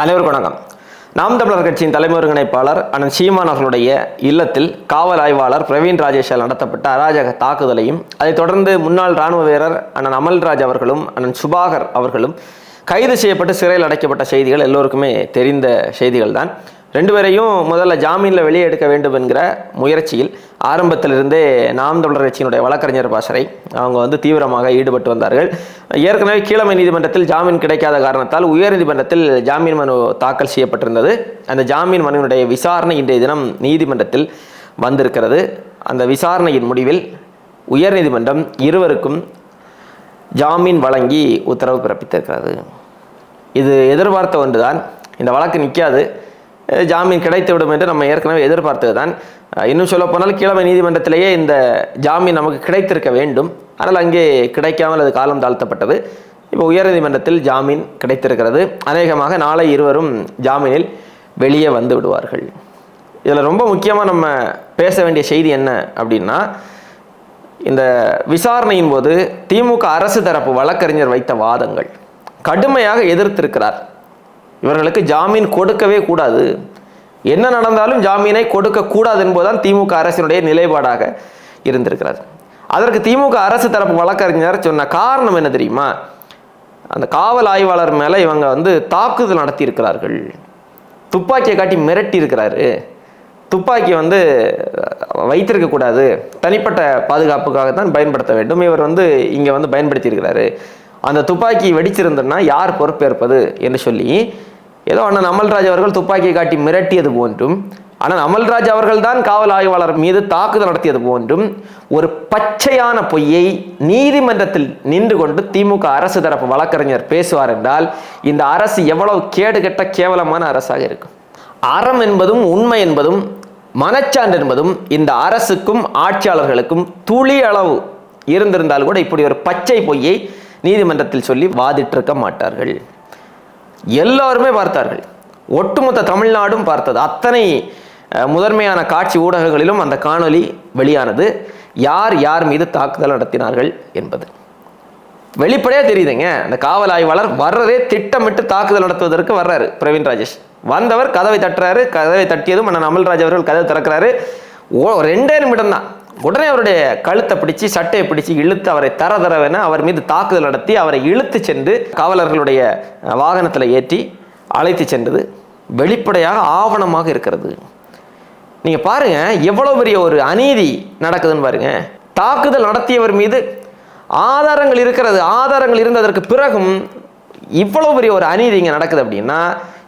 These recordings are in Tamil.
அனைவருக்கும் வணக்கம். நாம் தமிழர் கட்சியின் தலைமை ஒருங்கிணைப்பாளர் அண்ணன் சீமான் அவர்களுடைய இல்லத்தில் காவல் ஆய்வாளர் பிரவீன் ராஜேஷால் நடத்தப்பட்ட அராஜக தாக்குதலையும் அதைத் தொடர்ந்து முன்னாள் ராணுவ வீரர் அண்ணன் அமல்ராஜ் அவர்களும் அண்ணன் சுபாகர் அவர்களும் கைது செய்யப்பட்டு சிறையில் அடைக்கப்பட்ட செய்திகள் எல்லோருக்குமே தெரிந்த செய்திகள் தான் ரெண்டு பேரையும் முதல்ல ஜாமீனில் வெளியே எடுக்க வேண்டும் என்கிற முயற்சியில் ஆரம்பத்திலிருந்தே நாம் தொடர் கட்சியினுடைய வழக்கறிஞர் பாசறை அவங்க வந்து தீவிரமாக ஈடுபட்டு வந்தார்கள். ஏற்கனவே கீழமை நீதிமன்றத்தில் ஜாமீன் கிடைக்காத காரணத்தால் உயர்நீதிமன்றத்தில் ஜாமீன் மனு தாக்கல் செய்யப்பட்டிருந்தது. அந்த ஜாமீன் மனுவினுடைய விசாரணை இன்றைய தினம் நீதிமன்றத்தில் வந்திருக்கிறது. அந்த விசாரணையின் முடிவில் உயர்நீதிமன்றம் இருவருக்கும் ஜாமீன் வழங்கி உத்தரவு பிறப்பித்திருக்கிறது. இது எதிர்பார்த்த ஒன்றுதான். இந்த வழக்கு நிற்காது ஜாமீன் கிடைத்துவிடும் என்று நம்ம ஏற்கனவே எதிர்பார்த்தது தான் இன்னும் சொல்ல போனால் கீழமை நீதிமன்றத்திலேயே இந்த ஜாமீன் நமக்கு கிடைத்திருக்க வேண்டும். ஆனால் அங்கே கிடைக்காமல் அது காலம் தாழ்த்தப்பட்டது. இப்போ உயர்நீதிமன்றத்தில் ஜாமீன் கிடைத்திருக்கிறது. அநேகமாக நாளை இருவரும் ஜாமீனில் வெளியே வந்து விடுவார்கள். இதில் ரொம்ப முக்கியமாக நம்ம பேச வேண்டிய செய்தி என்ன அப்படின்னா இந்த விசாரணையின் போது திமுக அரசு தரப்பு வழக்கறிஞர் வைத்த வாதங்கள். கடுமையாக எதிர்த்திருக்கிறார். இவர்களுக்கு ஜாமீன் கொடுக்கவே கூடாது. என்ன நடந்தாலும் ஜாமீனை கொடுக்க கூடாது என்பதுதான் திமுக அரசினுடைய நிலைப்பாடாக இருந்திருக்கிறார் அதற்கு திமுக அரசு தரப்பு வழக்கறிஞர் சொன்ன காரணம் என்ன தெரியுமா? அந்த காவல் ஆய்வாளர் மேலே இவங்க வந்து தாக்குதல் நடத்தியிருக்கிறார்கள். துப்பாக்கியை காட்டி மிரட்டி இருக்கிறாரு துப்பாக்கி வந்து வைத்திருக்க கூடாது தனிப்பட்ட பாதுகாப்புக்காக தான் பயன்படுத்த வேண்டும். இவர் வந்து இங்கே வந்து பயன்படுத்தியிருக்கிறாரு. அந்த துப்பாக்கி வெடிச்சிருந்தோம்னா யார் பொறுப்பேற்பது? என்று சொல்லி ஏதோ அண்ணன் அமல்ராஜ் அவர்கள் துப்பாக்கியை காட்டி மிரட்டியது போன்றும் ஆனால் அமல்ராஜ் அவர்கள் தான் காவல் ஆய்வாளர் மீது தாக்குதல் நடத்தியது போன்றும் ஒரு பச்சையான பொய்யை நீதிமன்றத்தில் நின்று கொண்டு திமுக அரசு தரப்பு வழக்கறிஞர் பேசுவார் என்றால் இந்த அரசு எவ்வளவு கேடுகெட்ட கேவலமான அரசாக இருக்கும். அறம் என்பதும் உண்மை என்பதும் மனச்சான்று என்பதும் இந்த அரசுக்கும் ஆட்சியாளர்களுக்கும் துளி அளவு இருந்திருந்தால் கூட இப்படி ஒரு பச்சை பொய்யை நீதிமன்றத்தில் சொல்லி வாதிட்டிருக்க மாட்டார்கள். எல்லாருமே பார்த்தார்கள். ஒட்டுமொத்த தமிழ்நாடும் பார்த்தது. அத்தனை முதன்மையான காட்சி ஊடகங்களிலும் அந்த காணொலி வெளியானது. யார் யார் மீது தாக்குதல் நடத்தினார்கள் என்பது. வெளிப்படையாக தெரியுதுங்க. அந்த காவல் ஆய்வாளர் வர்றதே திட்டமிட்டு தாக்குதல் நடத்துவதற்கு வர்றாரு பிரவீன் ராஜேஷ். வந்தவர் கதவை தட்டுறாரு கதவை தட்டியதும் அண்ணன் அமல்ராஜ் அவர்கள் கதவை திறக்கிறாரு. ஓ ரெண்டே நிமிடம் தான். உடனே அவருடைய கழுத்தை பிடிச்சு சட்டையை பிடிச்சு இழுத்து அவரை தர தரவென அவர் மீது தாக்குதல் நடத்தி அவரை இழுத்து சென்று காவலர்களுடைய வாகனத்தில் ஏற்றி அழைத்து சென்றது. வெளிப்படையாக ஆவணமாக இருக்கிறது. நீங்கள் பாருங்க எவ்வளோ பெரிய ஒரு அநீதி நடக்குதுன்னு பாருங்கள் தாக்குதல் நடத்தியவர் மீது ஆதாரங்கள் இருக்கிறது ஆதாரங்கள் இருந்ததற்கு பிறகும் இவ்வளோ பெரிய ஒரு அநீதி இங்கே நடக்குது அப்படின்னா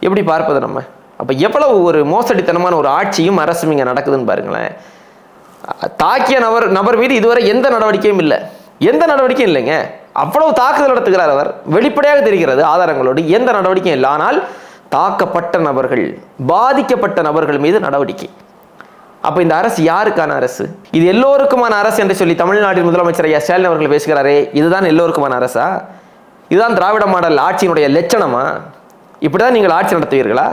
எப்படி பார்ப்பது நம்ம? அப்போ எவ்வளவு ஒரு மோசடித்தனமான ஒரு ஆட்சியும் அரசும் இங்கே நடக்குதுன்னு பாருங்களேன். தாக்கிய நபர் நபர் மீது இதுவரை எந்த நடவடிக்கையும் இல்லை. எந்த நடவடிக்கையும் இல்லைங்க. அவ்வளவு தாக்குதல் நடத்துகிறார் அவர். வெளிப்படையாக தெரிகிறது ஆதாரங்களோடு எந்த நடவடிக்கையும் இல்லை. ஆனால் தாக்கப்பட்ட நபர்கள் பாதிக்கப்பட்ட நபர்கள் மீது நடவடிக்கை. அப்போ இந்த அரசு யாருக்கான அரசு? இது எல்லோருக்குமான அரசு என்று சொல்லி தமிழ்நாட்டின் முதலமைச்சர் ஐயா ஸ்டாலின் அவர்கள் பேசுகிறாரே. இதுதான் எல்லோருக்குமான அரசா? இதுதான் திராவிட மாடல் ஆட்சியினுடைய லட்சணமா? இப்படிதான் நீங்கள் ஆட்சி நடத்துவீர்களா?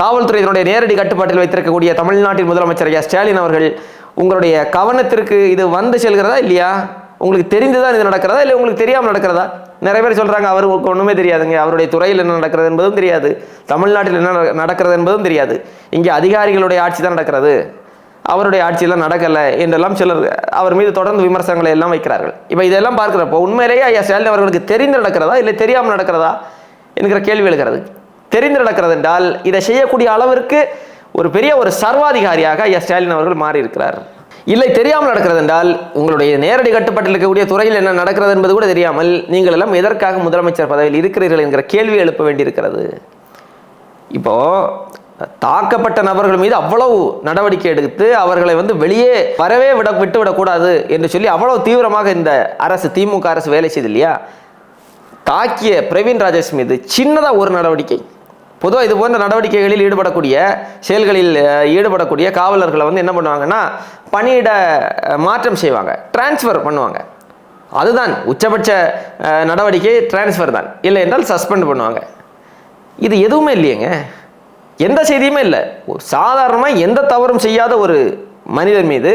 காவல்துறையினுடைய நேரடி கட்டுப்பாட்டில் வைத்திருக்கக்கூடிய தமிழ்நாட்டின் முதலமைச்சர் ஐயா ஸ்டாலின் அவர்கள் உங்களுடைய கவனத்திற்கு இது வந்து செல்கிறதா இல்லையா? உங்களுக்கு தெரிந்துதான் இது நடக்கிறதா? இல்லை உங்களுக்கு தெரியாமல் நடக்கிறதா? நிறைய பேர் சொல்கிறாங்க அவருக்கு ஒன்றுமே தெரியாதுங்க. அவருடைய துறையில் என்ன நடக்கிறது என்பதும் தெரியாது. தமிழ்நாட்டில் என்ன நட- நடக்கிறது என்பதும் தெரியாது. இங்கே அதிகாரிகளுடைய ஆட்சி தான் நடக்கிறது. அவருடைய ஆட்சியெல்லாம் நடக்கலை என்றெல்லாம் சிலர் அவர் மீது தொடர்ந்து விமர்சனங்களை எல்லாம் வைக்கிறார்கள். இப்போ இதெல்லாம் பார்க்குறப்போ உண்மையிலேயே ஐயா ஸ்டாலின் அவர்களுக்கு தெரிந்து நடக்கிறதா? இல்லை தெரியாமல் நடக்கிறதா? என்கிற கேள்வி எழுகிறது. தெரிந்து நடக்கிறது என்றால் இதை செய்யக்கூடிய அளவிற்கு ஒரு பெரிய ஒரு சர்வாதிகாரியாக ஐயா ஸ்டாலின் அவர்கள் மாறியிருக்கிறார். இல்லை தெரியாமல் நடக்கிறது என்றால் உங்களுடைய நேரடி கட்டுப்பாட்டில் இருக்கக்கூடிய துறையில் என்ன நடக்கிறது என்பது கூட தெரியாமல் நீங்கள் எல்லாம் எதற்காக முதலமைச்சர் பதவியில் இருக்கிறீர்கள் என்கிற கேள்வி எழுப்ப வேண்டியிருக்கிறது. இப்போ தாக்கப்பட்ட நபர்கள் மீது அவ்வளவு நடவடிக்கை எடுத்து அவர்களை வந்து வெளியே வரவே விட விட்டு விடக்கூடாது என்று சொல்லி அவ்வளவு தீவிரமாக இந்த அரசு திமுக அரசு வேலை செய்து இல்லையா? தாக்கிய பிரவீன் ராஜேஷ் மீது சின்னதாக ஒரு நடவடிக்கை. பொதுவாக இது போன்ற நடவடிக்கைகளில் ஈடுபடக்கூடிய செயல்களில் ஈடுபடக்கூடிய காவலர்களை வந்து என்ன பண்ணுவாங்கன்னா பணியிட மாற்றம் செய்வாங்க. டிரான்ஸ்ஃபர் பண்ணுவாங்க. அதுதான் உச்சபட்ச நடவடிக்கை டிரான்ஸ்ஃபர் தான். இல்லை என்றால் சஸ்பெண்ட் பண்ணுவாங்க. இது எதுவுமே இல்லையேங்க. எந்த செய்தியுமே இல்லை. ஒரு சாதாரணமாக எந்த தவறும் செய்யாத ஒரு மனிதர் மீது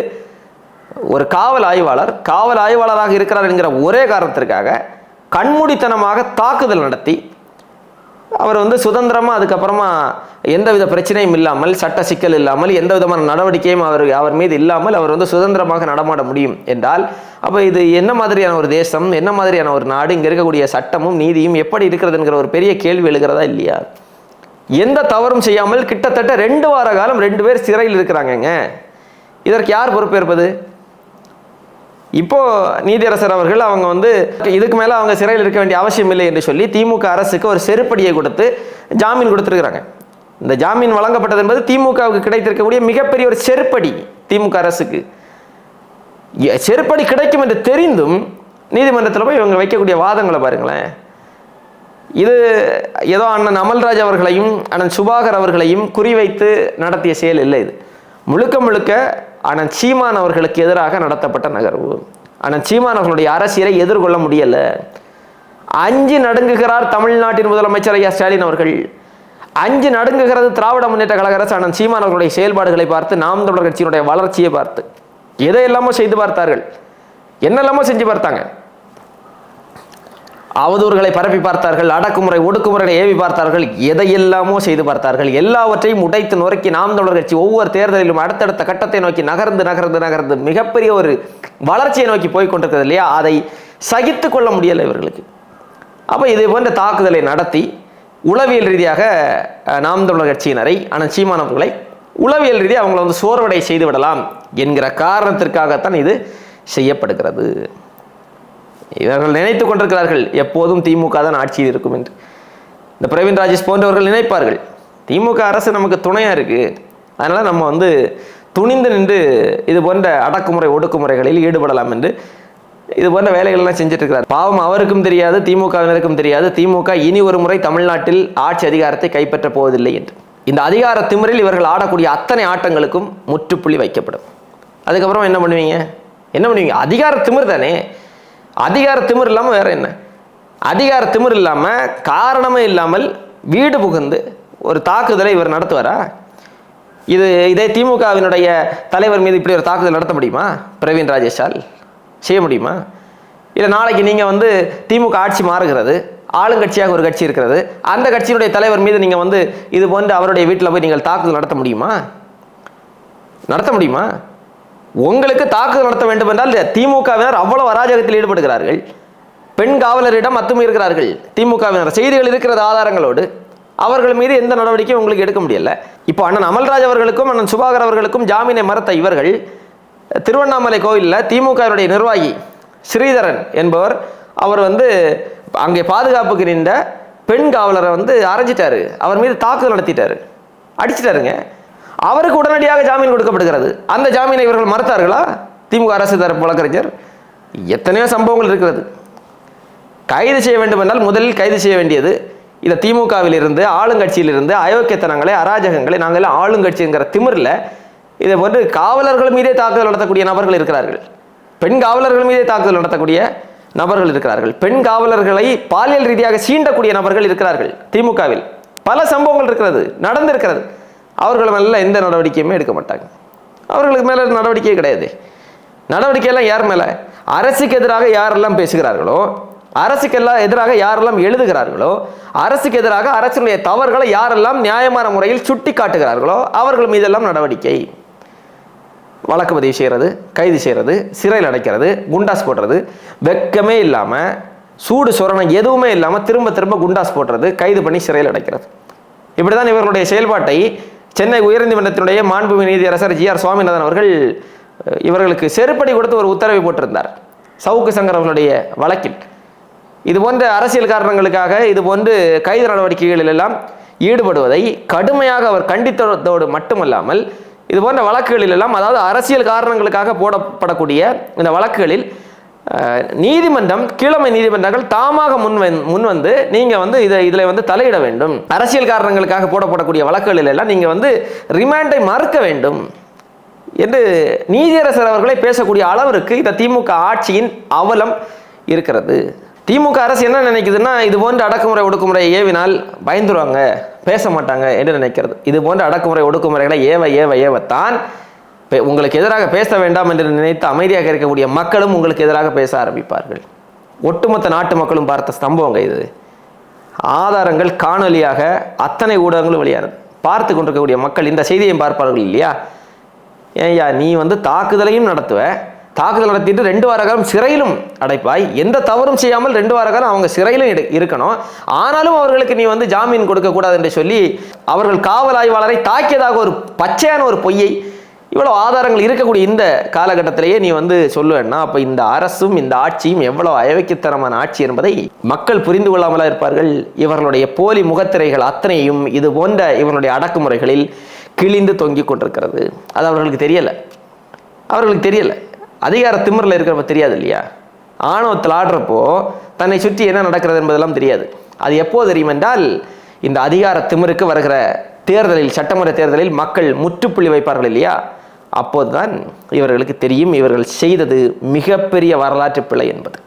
ஒரு காவல் ஆய்வாளர் காவல் ஆய்வாளராக இருக்கிறார் என்கிற ஒரே காரணத்திற்காக கண்மூடித்தனமாக தாக்குதல் நடத்தி அவர் வந்து சுதந்திரமாக அதுக்கப்புறமா எந்தவித பிரச்சனையும் இல்லாமல் சட்ட சிக்கல் இல்லாமல் எந்த விதமான நடவடிக்கையும் அவர் அவர் மீது இல்லாமல் அவர் வந்து சுதந்திரமாக நடமாட முடியும் என்றால் அப்போ இது என்ன மாதிரியான ஒரு தேசம் என்ன மாதிரியான ஒரு நாடு இங்கே இருக்கக்கூடிய சட்டமும் நீதியும் எப்படி இருக்கிறதுங்கிற ஒரு பெரிய கேள்வி எழுகிறதா இல்லையா? எந்த தவறும் செய்யாமல் கிட்டத்தட்ட ரெண்டு வார காலம் ரெண்டு பேர் சிறையில் இருக்கிறாங்கங்க. இதற்கு யார் பொறுப்பேற்பது? இப்போது நீதியரசர் அவர்கள் அவங்க வந்து இதுக்கு மேலே அவங்க சிறையில் இருக்க வேண்டிய அவசியம் இல்லை என்று சொல்லி திமுக அரசுக்கு ஒரு செருப்படியை கொடுத்து ஜாமீன் கொடுத்துருக்குறாங்க. இந்த ஜாமீன் வழங்கப்பட்டது என்பது திமுகவுக்கு கிடைத்திருக்கக்கூடிய மிகப்பெரிய ஒரு செருப்படி திமுக அரசுக்கு. செருப்படி கிடைக்கும் என்று தெரிந்தும் நீதிமன்றத்தில் போய் இவங்க வைக்கக்கூடிய வாதங்களை பாருங்களேன். இது ஏதோ அண்ணன் அமல்ராஜ் அவர்களையும் அண்ணன் சுபாகர் அவர்களையும் குறிவைத்து நடத்திய செயல் இல்லை இது. முழுக்க முழுக்க ஆனால் சீமான் அவர்களுக்கு எதிராக நடத்தப்பட்ட நகர்வு. ஆனால் சீமான் அவர்களுடைய அரசியலை எதிர்கொள்ள முடியலை. அஞ்சு நடுங்குகிறார் தமிழ்நாட்டின் முதலமைச்சர் ஐயா ஸ்டாலின் அவர்கள். அஞ்சு நடுங்குகிறது திராவிட முன்னேற்ற கழக அரசு. ஆனால் சீமான் அவர்களுடைய செயல்பாடுகளை பார்த்து நாம் தமிழர் கட்சியினுடைய வளர்ச்சியை பார்த்து எதையெல்லாமோ செய்து பார்த்தார்கள். என்னெல்லாமோ செஞ்சு பார்த்தாங்க. அவதூறுகளை பரப்பி பார்த்தார்கள் அடக்குமுறை ஒடுக்குமுறைகளை ஏவி பார்த்தார்கள் எதையெல்லாமோ செய்து பார்த்தார்கள். எல்லாவற்றையும் உடைத்து நொறுக்கி நாம் தொடர் கட்சி ஒவ்வொரு தேர்தலிலும் அடுத்தடுத்த கட்டத்தை நோக்கி நகர்ந்து நகர்ந்து நகர்ந்து மிகப்பெரிய ஒரு வளர்ச்சியை நோக்கி போய் கொண்டிருக்கிறது இல்லையா? அதை சகித்து கொள்ள முடியலை இவர்களுக்கு. அப்போ இதே போன்ற தாக்குதலை நடத்தி உளவியல் ரீதியாக நாம் தமிழர் கட்சியினரை ஆனால் சீமானவர்களை உளவியல் ரீதியாக அவங்களை வந்து சோர்வடை செய்து விடலாம் என்கிற காரணத்திற்காகத்தான் இது செய்யப்படுகிறது. இவர்கள் நினைத்து கொண்டிருக்கிறார்கள் எப்போதும் திமுக தான் ஆட்சியில் இருக்கும் என்று. இந்த பிரவீன் ராஜேஷ் போன்றவர்கள் நினைப்பார்கள் திமுக அரசு நமக்கு துணையா இருக்கு. அதனால நம்ம வந்து துணிந்து நின்று இது போன்ற அடக்குமுறை ஒடுக்குமுறைகளில் ஈடுபடலாம் என்று இது போன்ற வேலைகள்லாம் செஞ்சுட்டு இருக்கிறார் பாவம் அவருக்கும் தெரியாது திமுகவினருக்கும் தெரியாது. திமுக இனி ஒரு முறை தமிழ்நாட்டில் ஆட்சி அதிகாரத்தை கைப்பற்றப் போவதில்லை என்று. இந்த அதிகார திமிரில் இவர்கள் ஆடக்கூடிய அத்தனை ஆட்டங்களுக்கும் முற்றுப்புள்ளி வைக்கப்படும். அதுக்கப்புறம் என்ன பண்ணுவீங்க? என்ன பண்ணுவீங்க? அதிகார திமிர் தானே. அதிகார திமிர் இல்லாமல் வேற என்ன? அதிகார திமிர் இல்லாமல் காரணமே இல்லாமல் வீடு புகுந்து ஒரு தாக்குதலை இவர் நடத்துவாரா? இது இதே திமுகவினுடைய தலைவர் மீது இப்படி ஒரு தாக்குதல் நடத்த முடியுமா? பிரவீன் ராஜேஷால்? செய்ய முடியுமா? இல்லை நாளைக்கு நீங்கள் வந்து திமுக ஆட்சி மாறுகிறது ஆளுங்கட்சியாக ஒரு கட்சி இருக்கிறது அந்த கட்சியினுடைய தலைவர் மீது நீங்கள் வந்து இது போன்று அவருடைய வீட்டில் போய் நீங்கள் தாக்குதல் நடத்த முடியுமா? நடத்த முடியுமா? உங்களுக்கு தாக்குதல் நடத்த வேண்டும் என்றால் திமுகவினர் அவ்வளவு அராஜகத்தில் ஈடுபடுகிறார்கள். பெண் காவலரிடம் அத்துமீறுகிறார்கள் திமுகவினர் செய்திகள் இருக்கிறது ஆதாரங்களோடு. அவர்கள் மீது எந்த நடவடிக்கையும் உங்களுக்கு எடுக்க முடியல. இப்போ அண்ணன் அமல்ராஜ் அவர்களுக்கும் அண்ணன் சுபாகர் அவர்களுக்கும் ஜாமீனை மறுத்த இவர்கள் திருவண்ணாமலை கோவிலில் திமுகவினுடைய நிர்வாகி ஸ்ரீதரன் என்பவர் அவர் வந்து அங்கே பாதுகாப்புக்கு நின்ற பெண் காவலரை வந்து அரைஞ்சிட்டாரு. அவர் மீது தாக்குதல் நடத்திட்டாரு. அடிச்சிட்டாருங்க. அவருக்கு உடனடியாக ஜாமீன் கொடுக்கப்படுகிறது. அந்த ஜாமீனை இவர்கள் மறுத்தார்களா? திமுக அரசு தரப்பு வழக்கறிஞர் எத்தனையோ சம்பவங்கள் இருக்கிறது. கைது செய்ய வேண்டும் என்றால் முதலில் கைது செய்ய வேண்டியது. இந்த திமுகவிலிருந்து ஆளுங்கட்சியிலிருந்து அயோக்கியத்தனங்களை அராஜகங்களை நாங்கள் எல்லாம் ஆளுங்கட்சிங்கிற திமிரில் இதை போன்று காவலர்கள் மீதே தாக்குதல் நடத்தக்கூடிய நபர்கள் இருக்கிறார்கள். பெண் காவலர்கள் மீதே தாக்குதல் நடத்தக்கூடிய நபர்கள் இருக்கிறார்கள். பெண் காவலர்களை பாலியல் ரீதியாக சீண்டக்கூடிய நபர்கள் இருக்கிறார்கள் திமுகவில். பல சம்பவங்கள் இருக்கிறது நடந்திருக்கிறது. அவர்கள் மேலே எந்த நடவடிக்கையுமே எடுக்க மாட்டாங்க. அவர்களுக்கு மேலே நடவடிக்கையே கிடையாது. நடவடிக்கையெல்லாம் யார் மேலே? அரசுக்கு எதிராக யாரெல்லாம் பேசுகிறார்களோ அரசுக்கு எல்லாம் எதிராக யாரெல்லாம் எழுதுகிறார்களோ அரசுக்கு எதிராக அரசினுடைய தவறுகளை யாரெல்லாம் நியாயமான முறையில் சுட்டி காட்டுகிறார்களோ அவர்கள் மீதெல்லாம் நடவடிக்கை. வழக்கு பதிவு செய்கிறது கைது செய்கிறது சிறையில் அடைக்கிறது குண்டாஸ் போடுறது வெக்கமே இல்லாமல் சூடு சொரணம் எதுவுமே இல்லாமல் திரும்ப திரும்ப குண்டாஸ் போடுறது கைது பண்ணி சிறையில் அடைக்கிறது. இப்படி தான் இவர்களுடைய செயல்பாட்டை சென்னை உயர்நீதிமன்றத்தினுடைய மாண்புமிகு நீதியரசர் ஜி ஆர் சுவாமிநாதன் அவர்கள் இவர்களுக்கு செருப்படி கொடுத்து ஒரு உத்தரவை போட்டிருந்தார். சவுக்கு சங்கர் அவர்களுடைய வழக்கில். இது போன்ற அரசியல் காரணங்களுக்காக இது போன்று கைது நடவடிக்கைகளில் எல்லாம் ஈடுபடுவதை கடுமையாக அவர் கண்டித்ததோடு மட்டுமல்லாமல் இது போன்ற வழக்குகளில் எல்லாம் அதாவது அரசியல் காரணங்களுக்காக போடப்படக்கூடிய இந்த வழக்குகளில் நீதிமன்றம் கீழமை நீதிமன்றங்கள் தாமாக முன் முன் வந்து நீங்க வந்து இதை இதில் வந்து தலையிட வேண்டும். அரசியல் காரணங்களுக்காக போடப்படக்கூடிய வழக்குகளில் எல்லாம் நீங்க வந்து ரிமாண்டை மறுக்க வேண்டும். என்று நீதியரசர் அவர்களை பேசக்கூடிய அளவிற்கு இந்த திமுக ஆட்சியின் அவலம் இருக்கிறது. திமுக அரசு என்ன நினைக்குதுன்னா இது போன்ற அடக்குமுறை ஒடுக்குமுறை ஏவினால் பயந்துருவாங்க பேச மாட்டாங்க என்று நினைக்கிறது. இது போன்ற அடக்குமுறை ஒடுக்குமுறைகளை ஏவ ஏவ ஏவத்தான் உங்களுக்கு எதிராக பேச வேண்டாம் என்று நினைத்து அமைதியாக இருக்கக்கூடிய மக்களும் உங்களுக்கு எதிராக பேச ஆரம்பிப்பார்கள். ஒட்டுமொத்த நாட்டு மக்களும் பார்த்த சம்பவங்க இது. ஆதாரங்கள் காணொலியாக அத்தனை ஊடகங்களும் வெளியானது. பார்த்து கொண்டிருக்கக்கூடிய மக்கள் இந்த செய்தியையும் பார்ப்பார்கள் இல்லையா? ஏய்யா நீ வந்து தாக்குதலையும் நடத்துவ. தாக்குதல் நடத்திட்டு ரெண்டு வார காலம் சிறையிலும் அடைப்பாய். எந்த தவறும் செய்யாமல் ரெண்டு வார காலம் அவங்க சிறையிலும் இருக்கணும். ஆனாலும் அவர்களுக்கு நீ வந்து ஜாமீன் கொடுக்கக்கூடாது என்று சொல்லி அவர்கள் காவல் ஆய்வாளரை தாக்கியதாக ஒரு பச்சையான ஒரு பொய்யை இவ்வளோ ஆதாரங்கள் இருக்கக்கூடிய இந்த காலகட்டத்திலேயே நீ வந்து சொல்லுவேன்னா அப்போ இந்த அரசும் இந்த ஆட்சியும் எவ்வளோ அயவைக்குத்தனமான ஆட்சி என்பதை மக்கள் புரிந்து கொள்ளாமலா இருப்பார்கள். இவர்களுடைய போலி முகத்திரைகள் அத்தனையும் இது போன்ற இவர்களுடைய அடக்குமுறைகளில் கிழிந்து தொங்கிக் கொண்டிருக்கிறது. அது அவர்களுக்கு தெரியலை. அவர்களுக்கு தெரியலை. அதிகார திமிரில் இருக்கிறப்ப தெரியாது இல்லையா? ஆணவத்தில் ஆடுறப்போ தன்னை சுற்றி என்ன நடக்கிறது என்பதெல்லாம் தெரியாது. அது எப்போ தெரியும் என்றால் இந்த அதிகார திமிருக்கு வருகிற தேர்தலில் சட்டமன்ற தேர்தலில் மக்கள் முற்றுப்புள்ளி வைப்பார்கள் இல்லையா? அப்போதுதான் இவர்களுக்கு தெரியும் இவர்கள் செய்தது மிகப்பெரிய வரலாற்று பிழை என்பது.